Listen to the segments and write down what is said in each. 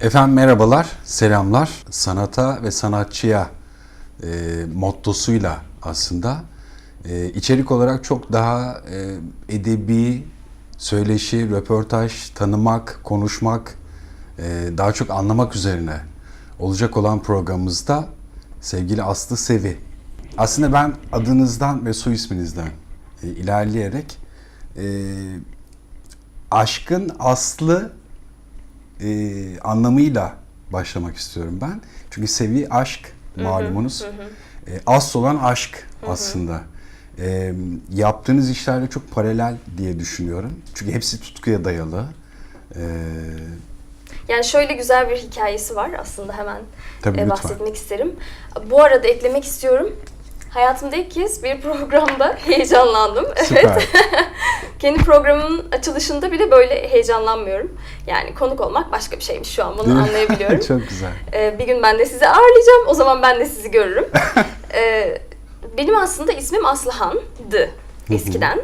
Efendim merhabalar, selamlar. Sanata ve sanatçıya e, mottosuyla aslında e, içerik olarak çok daha e, edebi, söyleşi, röportaj, tanımak, konuşmak, e, daha çok anlamak üzerine olacak olan programımızda sevgili Aslı Sevi. Aslında ben adınızdan ve soy isminizden e, ilerleyerek e, aşkın aslı e, anlamıyla başlamak istiyorum ben. Çünkü sevi aşk malumunuz. E, asıl olan aşk aslında. E, yaptığınız işlerle çok paralel diye düşünüyorum. Çünkü hepsi tutkuya dayalı. E, Yani şöyle güzel bir hikayesi var aslında hemen Tabii, e, lütfen. bahsetmek isterim. Bu arada eklemek istiyorum. Hayatımda ilk kez bir programda heyecanlandım. süper. Evet. Kendi programımın açılışında bile böyle heyecanlanmıyorum. Yani konuk olmak başka bir şeymiş şu an bunu anlayabiliyorum. çok güzel. Ee, bir gün ben de sizi ağırlayacağım. O zaman ben de sizi görürüm. Ee, benim aslında ismim Aslıhan'dı eskiden.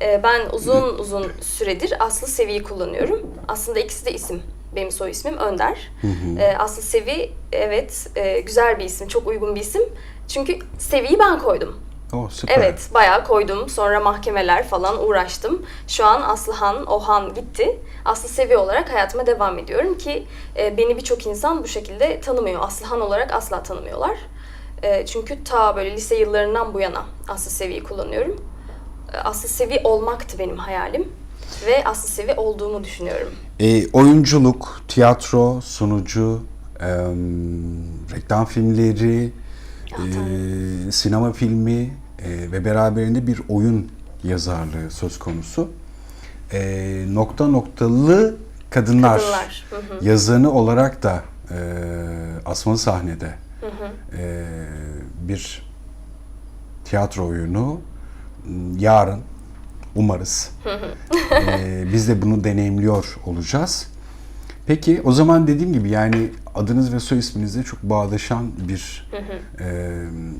Ee, ben uzun uzun süredir Aslı Sevi'yi kullanıyorum. Aslında ikisi de isim. Benim soy ismim Önder. Ee, Aslı Sevi evet e, güzel bir isim, çok uygun bir isim. Çünkü Sevi'yi ben koydum. Oh, süper. Evet, bayağı koydum. Sonra mahkemeler falan uğraştım. Şu an Aslıhan, Ohan gitti. Aslı Sevi olarak hayatıma devam ediyorum ki e, beni birçok insan bu şekilde tanımıyor. Aslıhan olarak asla tanımıyorlar. E, çünkü ta böyle lise yıllarından bu yana Aslı Sevi'yi kullanıyorum. E, Aslı Sevi olmaktı benim hayalim ve Aslı Sevi olduğumu düşünüyorum. E, oyunculuk, tiyatro, sunucu, e, reklam filmleri, e, sinema filmi e, ve beraberinde bir oyun yazarlığı söz konusu. E, nokta noktalı kadınlar, Kadınlar, hı hı. yazanı olarak da e, asmalı sahnede e, bir tiyatro oyunu yarın umarız e, biz de bunu deneyimliyor olacağız. Peki o zaman dediğim gibi yani adınız ve soy isminizle çok bağdaşan bir e,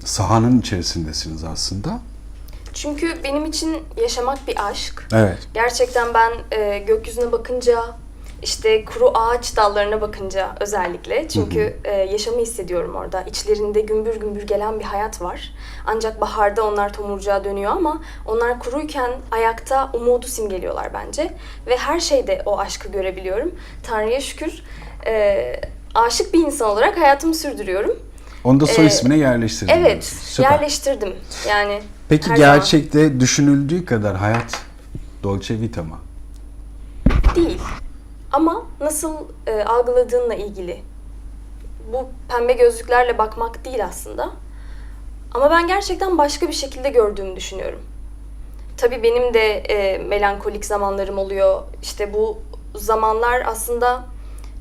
sahanın içerisindesiniz aslında. Çünkü benim için yaşamak bir aşk. Evet. Gerçekten ben e, gökyüzüne bakınca, işte kuru ağaç dallarına bakınca özellikle çünkü e, yaşamı hissediyorum orada. İçlerinde gümbür gümbür gelen bir hayat var. Ancak baharda onlar tomurcuğa dönüyor ama onlar kuruyken ayakta umudu simgeliyorlar bence. Ve her şeyde o aşkı görebiliyorum. Tanrı'ya şükür e, aşık bir insan olarak hayatımı sürdürüyorum. Onu da soy Ee, ismine yerleştirdiniz. Evet, Süper. yerleştirdim. Yani Peki her zaman. gerçekte düşünüldüğü kadar hayat Dolce Vita mı? Değil. Ama nasıl e, algıladığınla ilgili. Bu pembe gözlüklerle bakmak değil aslında. Ama ben gerçekten başka bir şekilde gördüğümü düşünüyorum. Tabii benim de e, melankolik zamanlarım oluyor. İşte bu zamanlar aslında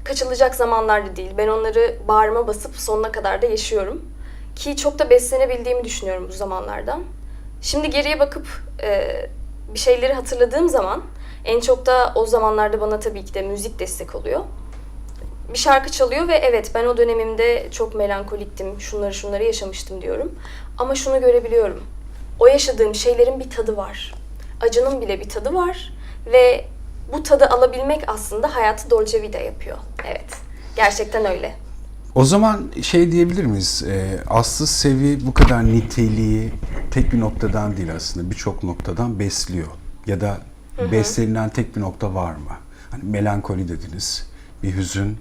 kaçılacak zamanlar da değil. Ben onları bağrıma basıp sonuna kadar da yaşıyorum. Ki çok da beslenebildiğimi düşünüyorum bu zamanlardan. Şimdi geriye bakıp e, bir şeyleri hatırladığım zaman en çok da o zamanlarda bana tabii ki de müzik destek oluyor. Bir şarkı çalıyor ve evet ben o dönemimde çok melankoliktim, şunları şunları yaşamıştım diyorum. Ama şunu görebiliyorum. O yaşadığım şeylerin bir tadı var. Acının bile bir tadı var ve bu tadı alabilmek aslında hayatı Dolce Vita yapıyor. Evet. Gerçekten öyle. O zaman şey diyebilir miyiz? E, Aslı Sevi bu kadar niteliği tek bir noktadan değil aslında birçok noktadan besliyor. Ya da beslenilen tek bir nokta var mı? Hani melankoli dediniz, bir hüzün.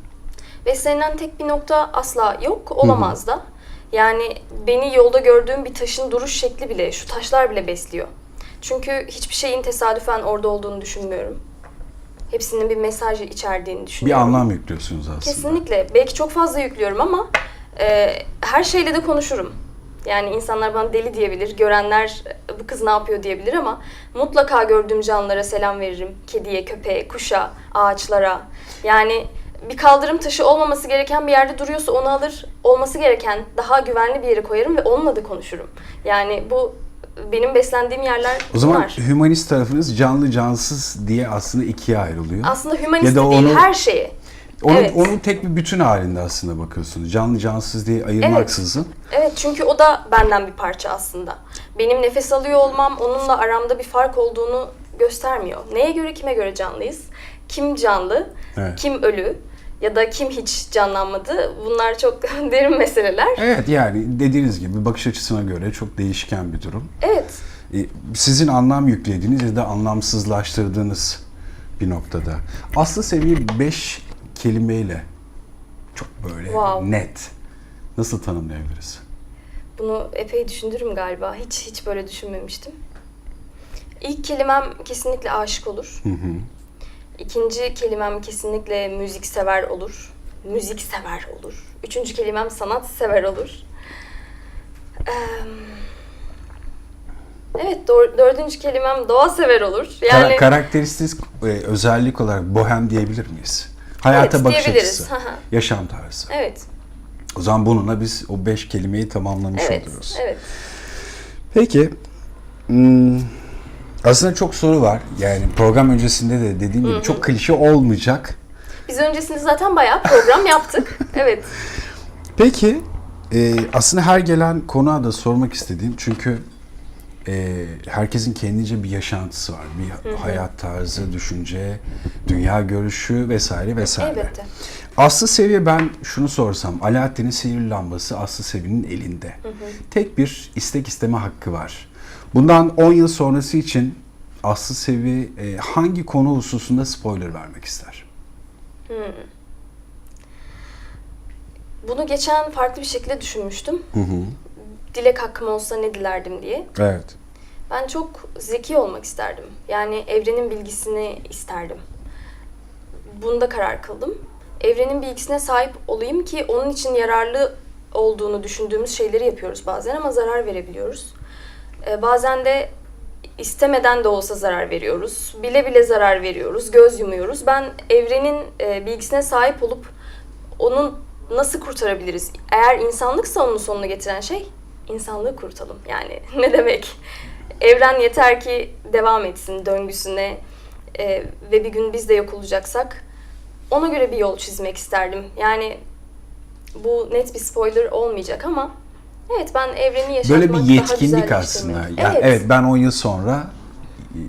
Beslenen tek bir nokta asla yok, olamaz da. Yani beni yolda gördüğüm bir taşın duruş şekli bile, şu taşlar bile besliyor. Çünkü hiçbir şeyin tesadüfen orada olduğunu düşünmüyorum. Hepsinin bir mesaj içerdiğini Bir düşünüyorum. anlam yüklüyorsunuz aslında. Kesinlikle. Belki çok fazla yüklüyorum ama e, her şeyle de konuşurum. Yani insanlar bana deli diyebilir, görenler "E, bu kız ne yapıyor diyebilir ama mutlaka gördüğüm canlılara selam veririm. Kediye, köpeğe, kuşa, ağaçlara. Yani bir kaldırım taşı olmaması gereken bir yerde duruyorsa onu alır, olması gereken daha güvenli bir yere koyarım ve onunla da konuşurum. Yani bu benim beslendiğim yerler O zaman bunlar. hümanist tarafınız canlı cansız diye aslında ikiye ayrılıyor. Aslında hümanist de değil, onu- her şeye. Onu, evet. onun tek bir bütün halinde aslında bakıyorsunuz. Canlı cansız diye ayırmaksızın. Evet çünkü o da benden bir parça aslında. Benim nefes alıyor olmam onunla aramda bir fark olduğunu göstermiyor. Neye göre kime göre canlıyız? Kim canlı, Evet. kim ölü? Ya da kim hiç canlanmadı? Bunlar çok derin meseleler. Evet yani dediğiniz gibi bakış açısına göre çok değişken bir durum. Evet. E, Sizin anlam yüklediğiniz ya da anlamsızlaştırdığınız bir noktada. Aslı seviye 5 kelimeyle çok böyle Wow. net. Nasıl tanımlayabiliriz? Bunu epey düşündürüm galiba. Hiç hiç böyle düşünmemiştim. İlk kelimem kesinlikle aşık olur. Hı hı. İkinci kelimem kesinlikle müzik sever olur. Müzik sever olur. Üçüncü kelimem sanat sever olur. Eee, Evet, dördüncü kelimem doğa sever olur. Kara- Yani karakteristik e, özellik olarak bohem diyebilir miyiz? Hayata Evet, bakış açısı, yaşam tarzı. evet, O zaman bununla biz o beş kelimeyi tamamlamış evet, oluyoruz. evet. Peki. hmm, aslında çok soru var. Yani program öncesinde de dediğim gibi çok klişe olmayacak. Biz öncesinde zaten bayağı program yaptık. Evet. Peki e, aslında her gelen konuğa da sormak istediğim çünkü e, herkesin kendince bir yaşantısı var. Bir hayat tarzı, düşünce, dünya görüşü vesaire vesaire. Elbette. Aslı seviye ben şunu sorsam Alaaddin'in sihirli lambası Aslı Sevi'nin elinde. Tek bir istek isteme hakkı var. Bundan 10 yıl sonrası için Aslı Sevi e, hangi konu hususunda spoiler vermek ister? Bunu geçen farklı bir şekilde düşünmüştüm. Dilek hakkım olsa ne dilerdim diye. Evet. Ben çok zeki olmak isterdim. Yani evrenin bilgisini isterdim. Bunda karar kıldım. Evrenin bilgisine sahip olayım ki onun için yararlı olduğunu düşündüğümüz şeyleri yapıyoruz bazen ama zarar verebiliyoruz. Ee, bazen de istemeden de olsa zarar veriyoruz. Bile bile zarar veriyoruz, göz yumuyoruz. Ben evrenin e, bilgisine sahip olup onun nasıl kurtarabiliriz? Eğer insanlıksa onun sonunu getiren şey insanlığı kurutalım. Yani ne demek? Evren yeter ki devam etsin döngüsüne e, ve bir gün biz de yok olacaksak ona göre bir yol çizmek isterdim. Yani bu net bir spoiler olmayacak ama evet ben evreni yaşatmak Böyle bir yetkinlik aslında. güzelleştirmek. Yani evet. ben 10 yıl sonra e,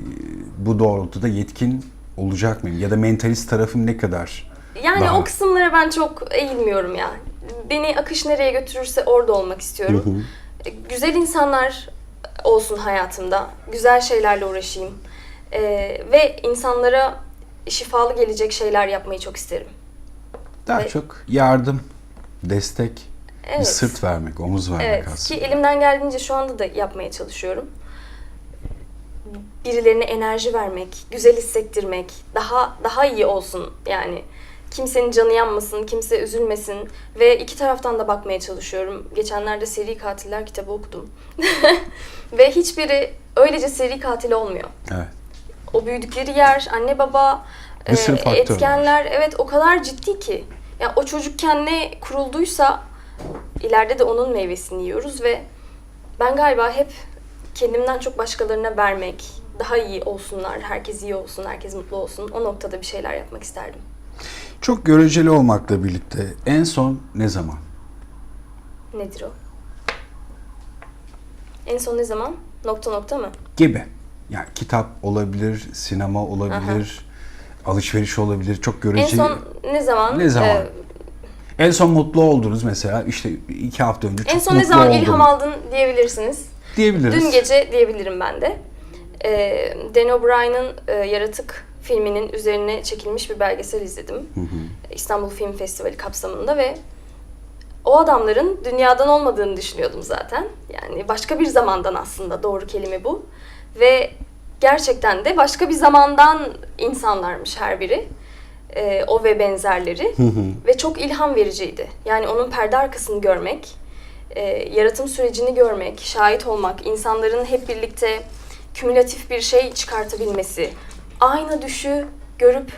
bu doğrultuda yetkin olacak mıyım? Ya da mentalist tarafım ne kadar? Yani Daha- o kısımlara ben çok eğilmiyorum ya. Beni akış nereye götürürse orada olmak istiyorum. Güzel insanlar olsun hayatımda. Güzel şeylerle uğraşayım. E, ve insanlara şifalı gelecek şeyler yapmayı çok isterim. Daha Ve- çok yardım, destek, bir Evet. sırt vermek, omuz vermek Evet aslında. ki elimden geldiğince şu anda da yapmaya çalışıyorum. Birilerine enerji vermek, güzel hissettirmek, daha daha iyi olsun yani. Kimsenin canı yanmasın, kimse üzülmesin ve iki taraftan da bakmaya çalışıyorum. Geçenlerde Seri Katiller kitabı okudum. ve hiçbiri öylece seri katil olmuyor. Evet. O büyüdükleri yer, anne baba, e, faktör var. etkenler evet o kadar ciddi ki. Ya o çocukken ne kurulduysa ileride de onun meyvesini yiyoruz ve ben galiba hep kendimden çok başkalarına vermek, daha iyi olsunlar, herkes iyi olsun, herkes mutlu olsun. O noktada bir şeyler yapmak isterdim. Çok göreceli olmakla birlikte en son ne zaman? Nedir o? En son ne zaman? Nokta nokta mı? Gibi. Yani kitap olabilir, sinema olabilir, alışveriş olabilir. Çok En göreceli. son ne zaman? Ne zaman? Ee, En son mutlu oldunuz mesela işte iki hafta önce çok en son mutlu ne zaman oldum ilham aldın diyebilirsiniz. diyebiliriz. Dün gece diyebilirim ben de. Ee, Dan O'Brien'ın e, Yaratık filminin üzerine çekilmiş bir belgesel izledim. İstanbul Film Festivali kapsamında ve o adamların dünyadan olmadığını düşünüyordum zaten. Yani başka bir zamandan aslında doğru kelime bu. Ve gerçekten de başka bir zamandan insanlarmış her biri. Ee, o ve benzerleri. Ve çok ilham vericiydi. Yani onun perde arkasını görmek, e, yaratım sürecini görmek, şahit olmak, insanların hep birlikte kümülatif bir şey çıkartabilmesi, aynı düşü görüp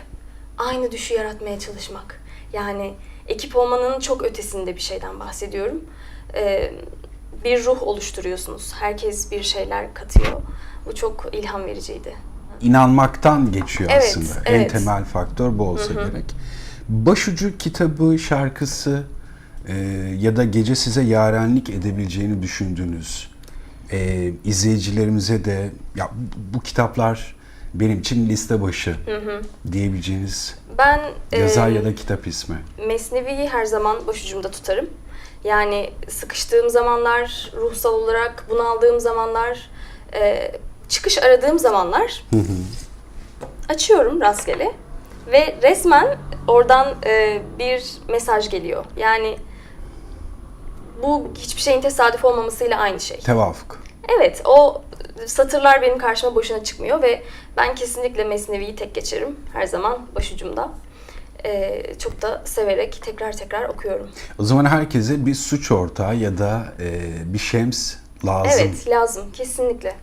aynı düşü yaratmaya çalışmak. Yani ekip olmanın çok ötesinde bir şeyden bahsediyorum. E, bir ruh oluşturuyorsunuz. Herkes bir şeyler katıyor. Bu çok ilham vericiydi. İnanmaktan geçiyor Evet, aslında. En evet. temel faktör bu olsa gerek. Başucu kitabı, şarkısı e, ya da gece size yarenlik edebileceğini düşündüğünüz e, izleyicilerimize de ya bu kitaplar benim için liste başı diyebileceğiniz Ben yazar e, ya da kitap ismi. Mesnevi'yi her zaman başucumda tutarım. Yani sıkıştığım zamanlar, ruhsal olarak bunaldığım zamanlar, e, çıkış aradığım zamanlar açıyorum rastgele ve resmen oradan e, bir mesaj geliyor. Yani bu hiçbir şeyin tesadüf olmamasıyla aynı şey. Tevafuk. Evet, o satırlar benim karşıma boşuna çıkmıyor ve ben kesinlikle Mesnevi'yi tek geçerim. Her zaman başucumda. Ee, çok da severek tekrar tekrar okuyorum. O zaman herkese bir suç ortağı ya da e, bir şems lazım. Evet, lazım. Kesinlikle.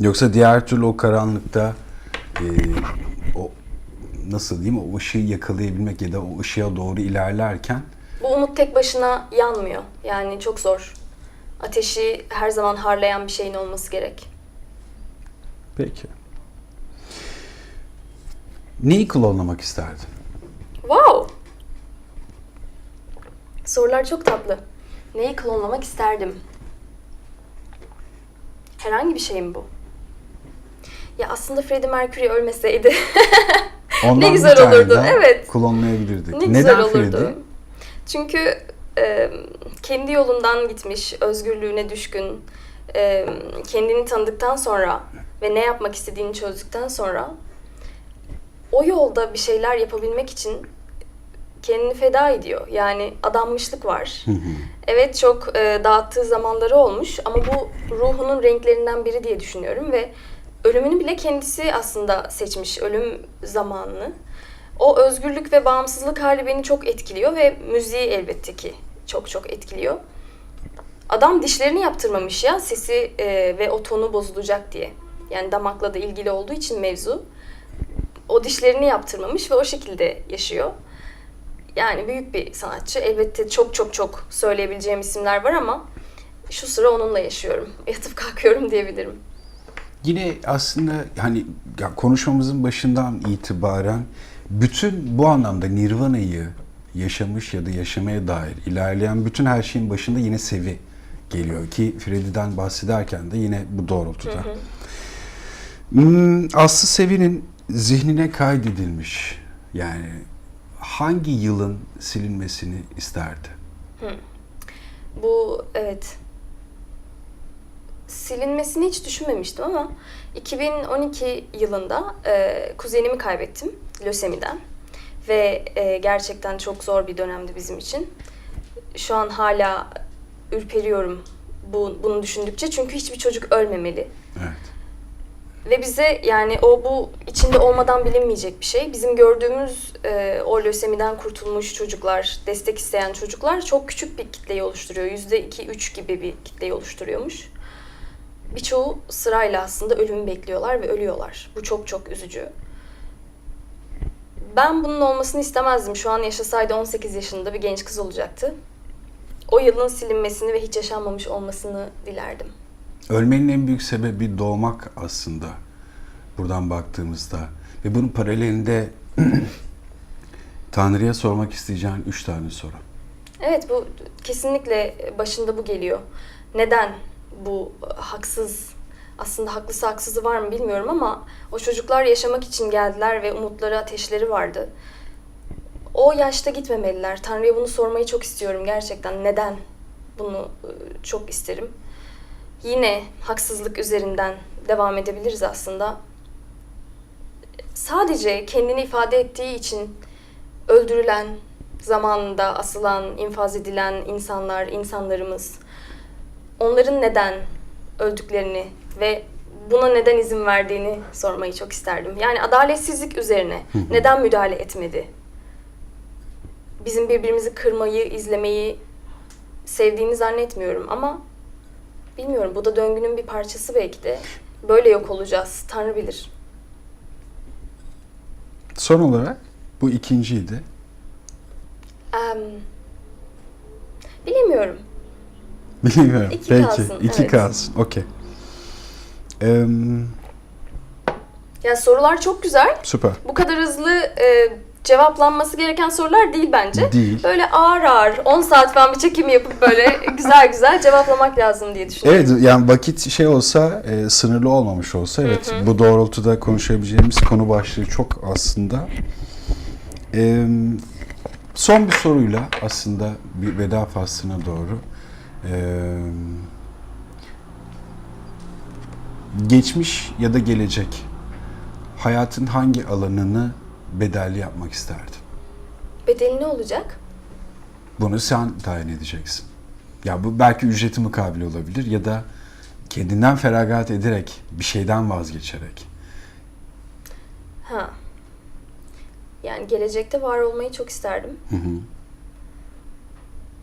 Yoksa diğer türlü o karanlıkta e, o nasıl diyeyim o ışığı yakalayabilmek ya da o ışığa doğru ilerlerken Bu umut tek başına yanmıyor. Yani çok zor. Ateşi her zaman harlayan bir şeyin olması gerek. Peki. Neyi klonlamak isterdin? Wow! Sorular çok tatlı. Neyi klonlamak isterdim? Herhangi bir şey mi bu? Ya aslında Freddie Mercury ölmeseydi Ondan Ne güzel olurdu, evet. Klonlayabilirdik. ne Neden güzel olurdu. Freddie? Çünkü e, kendi yolundan gitmiş, özgürlüğüne düşkün, e, kendini tanıdıktan sonra ve ne yapmak istediğini çözdükten sonra o yolda bir şeyler yapabilmek için kendini feda ediyor. Yani adanmışlık var. Evet çok e, dağıttığı zamanları olmuş ama bu ruhunun renklerinden biri diye düşünüyorum ve ölümünü bile kendisi aslında seçmiş ölüm zamanını. O özgürlük ve bağımsızlık hali beni çok etkiliyor ve müziği elbette ki çok çok etkiliyor. Adam dişlerini yaptırmamış ya sesi e, ve o tonu bozulacak diye. Yani damakla da ilgili olduğu için mevzu. O dişlerini yaptırmamış ve o şekilde yaşıyor. Yani büyük bir sanatçı. Elbette çok çok çok söyleyebileceğim isimler var ama şu sıra onunla yaşıyorum. Yatıp kalkıyorum diyebilirim. Yine aslında hani konuşmamızın başından itibaren bütün bu anlamda Nirvana'yı yaşamış ya da yaşamaya dair ilerleyen bütün her şeyin başında yine Sevi geliyor ki Freddie'den bahsederken de yine bu doğrultuda. Hmm, Aslı Sevi'nin zihnine kaydedilmiş yani hangi yılın silinmesini isterdi? Bu evet silinmesini hiç düşünmemiştim ama 2012 yılında e, kuzenimi kaybettim lösemiden ve e, gerçekten çok zor bir dönemdi bizim için. Şu an hala ürperiyorum bu, bunu düşündükçe çünkü hiçbir çocuk ölmemeli. Evet. Ve bize yani o bu içinde olmadan bilinmeyecek bir şey. Bizim gördüğümüz e, o lösemiden kurtulmuş çocuklar, destek isteyen çocuklar çok küçük bir kitleyi oluşturuyor. Yüzde iki, üç gibi bir kitleyi oluşturuyormuş. Birçoğu sırayla aslında ölümü bekliyorlar ve ölüyorlar. Bu çok çok üzücü. Ben bunun olmasını istemezdim. Şu an yaşasaydı 18 yaşında bir genç kız olacaktı. O yılın silinmesini ve hiç yaşanmamış olmasını dilerdim. Ölmenin en büyük sebebi doğmak aslında buradan baktığımızda. Ve bunun paralelinde Tanrı'ya sormak isteyeceğin üç tane soru. Evet bu kesinlikle başında bu geliyor. Neden bu haksız aslında haklısı haksızı var mı bilmiyorum ama o çocuklar yaşamak için geldiler ve umutları ateşleri vardı. O yaşta gitmemeliler. Tanrı'ya bunu sormayı çok istiyorum gerçekten. Neden? Bunu e, çok isterim. Yine haksızlık üzerinden devam edebiliriz aslında. Sadece kendini ifade ettiği için öldürülen, zamanında asılan, infaz edilen insanlar, insanlarımız onların neden öldüklerini ve buna neden izin verdiğini sormayı çok isterdim. Yani adaletsizlik üzerine neden müdahale etmedi? Bizim birbirimizi kırmayı, izlemeyi sevdiğini zannetmiyorum ama bilmiyorum bu da döngünün bir parçası belki de. Böyle yok olacağız. Tanrı bilir. Son olarak bu ikinciydi. Em, bilemiyorum. Bilmiyorum. İki Peki. kalsın, İki evet. kalsın. Okey. Em, Ya sorular çok güzel. süper. Bu kadar hızlı e, cevaplanması gereken sorular değil bence. Değil. Böyle ağır ağır 10 saat falan bir çekim yapıp böyle güzel güzel cevaplamak lazım diye düşünüyorum. Evet yani vakit şey olsa e, sınırlı olmamış olsa evet bu doğrultuda konuşabileceğimiz konu başlığı çok aslında. E, son bir soruyla aslında bir veda faslına doğru. E, geçmiş ya da gelecek hayatın hangi alanını bedelli yapmak isterdin? Bedeli ne olacak? Bunu sen tayin edeceksin. Ya bu belki ücreti mukabil olabilir ya da kendinden feragat ederek bir şeyden vazgeçerek. Ha. Yani gelecekte var olmayı çok isterdim. Hı hı.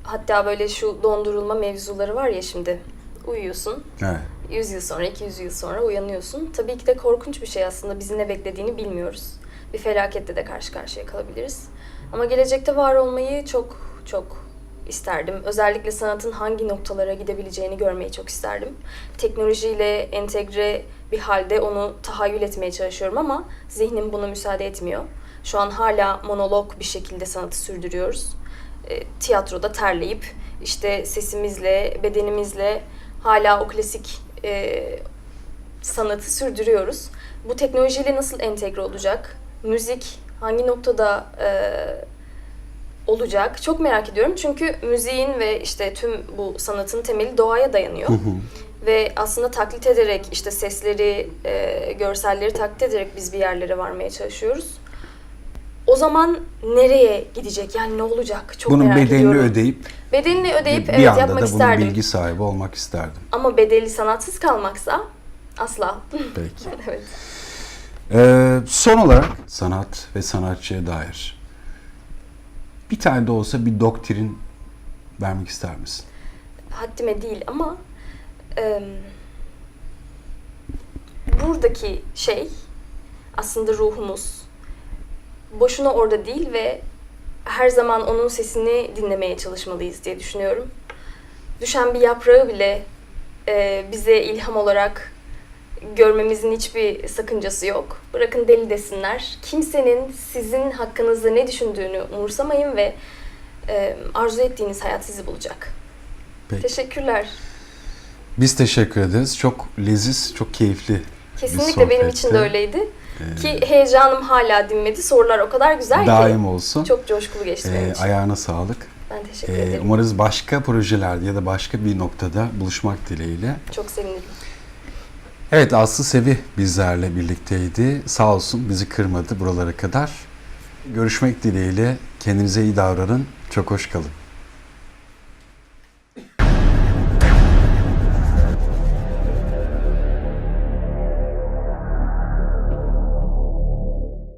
Hatta böyle şu dondurulma mevzuları var ya şimdi. Uyuyorsun. Evet. 100 yıl sonra, 200 yıl sonra uyanıyorsun. Tabii ki de korkunç bir şey aslında. Bizi ne beklediğini bilmiyoruz. Bir felakette de karşı karşıya kalabiliriz. Ama gelecekte var olmayı çok çok isterdim. Özellikle sanatın hangi noktalara gidebileceğini görmeyi çok isterdim. Teknolojiyle entegre bir halde onu tahayyül etmeye çalışıyorum ama zihnim buna müsaade etmiyor. Şu an hala monolog bir şekilde sanatı sürdürüyoruz. E, tiyatroda terleyip işte sesimizle, bedenimizle hala o klasik e, sanatı sürdürüyoruz. Bu teknolojiyle nasıl entegre olacak? Müzik hangi noktada e, olacak? Çok merak ediyorum. Çünkü müziğin ve işte tüm bu sanatın temeli doğaya dayanıyor. Ve aslında taklit ederek işte sesleri, e, görselleri taklit ederek biz bir yerlere varmaya çalışıyoruz. O zaman nereye gidecek? Yani ne olacak? Çok Bunun merak bedelini ediyorum. ödeyip Bedelini ödeyip bir evet anda yapmak da bunun isterdim. bilgi sahibi olmak isterdim. Ama bedeli sanatsız kalmaksa asla. Peki. evet. Ee, son olarak sanat ve sanatçıya dair bir tane de olsa bir doktrin vermek ister misin? Haddime değil ama em, buradaki şey aslında ruhumuz. Boşuna orada değil ve her zaman onun sesini dinlemeye çalışmalıyız diye düşünüyorum. Düşen bir yaprağı bile e, bize ilham olarak görmemizin hiçbir sakıncası yok. Bırakın deli desinler. Kimsenin sizin hakkınızda ne düşündüğünü umursamayın ve e, arzu ettiğiniz hayat sizi bulacak. Peki. Teşekkürler. Biz teşekkür ederiz. Çok leziz, çok keyifli Kesinlikle benim için de sohbetti. Ki heyecanım hala dinmedi. Sorular o kadar güzel ki. Daim olsun. Çok coşkulu geçti benim Ee, için. ayağına sağlık. Ben teşekkür Ee, ederim. umarız başka projelerde ya da başka bir noktada buluşmak dileğiyle. Çok sevinirim. Evet Aslı Sevi bizlerle birlikteydi. Sağ olsun bizi kırmadı buralara kadar. Görüşmek dileğiyle. Kendinize iyi davranın. Çok hoş kalın.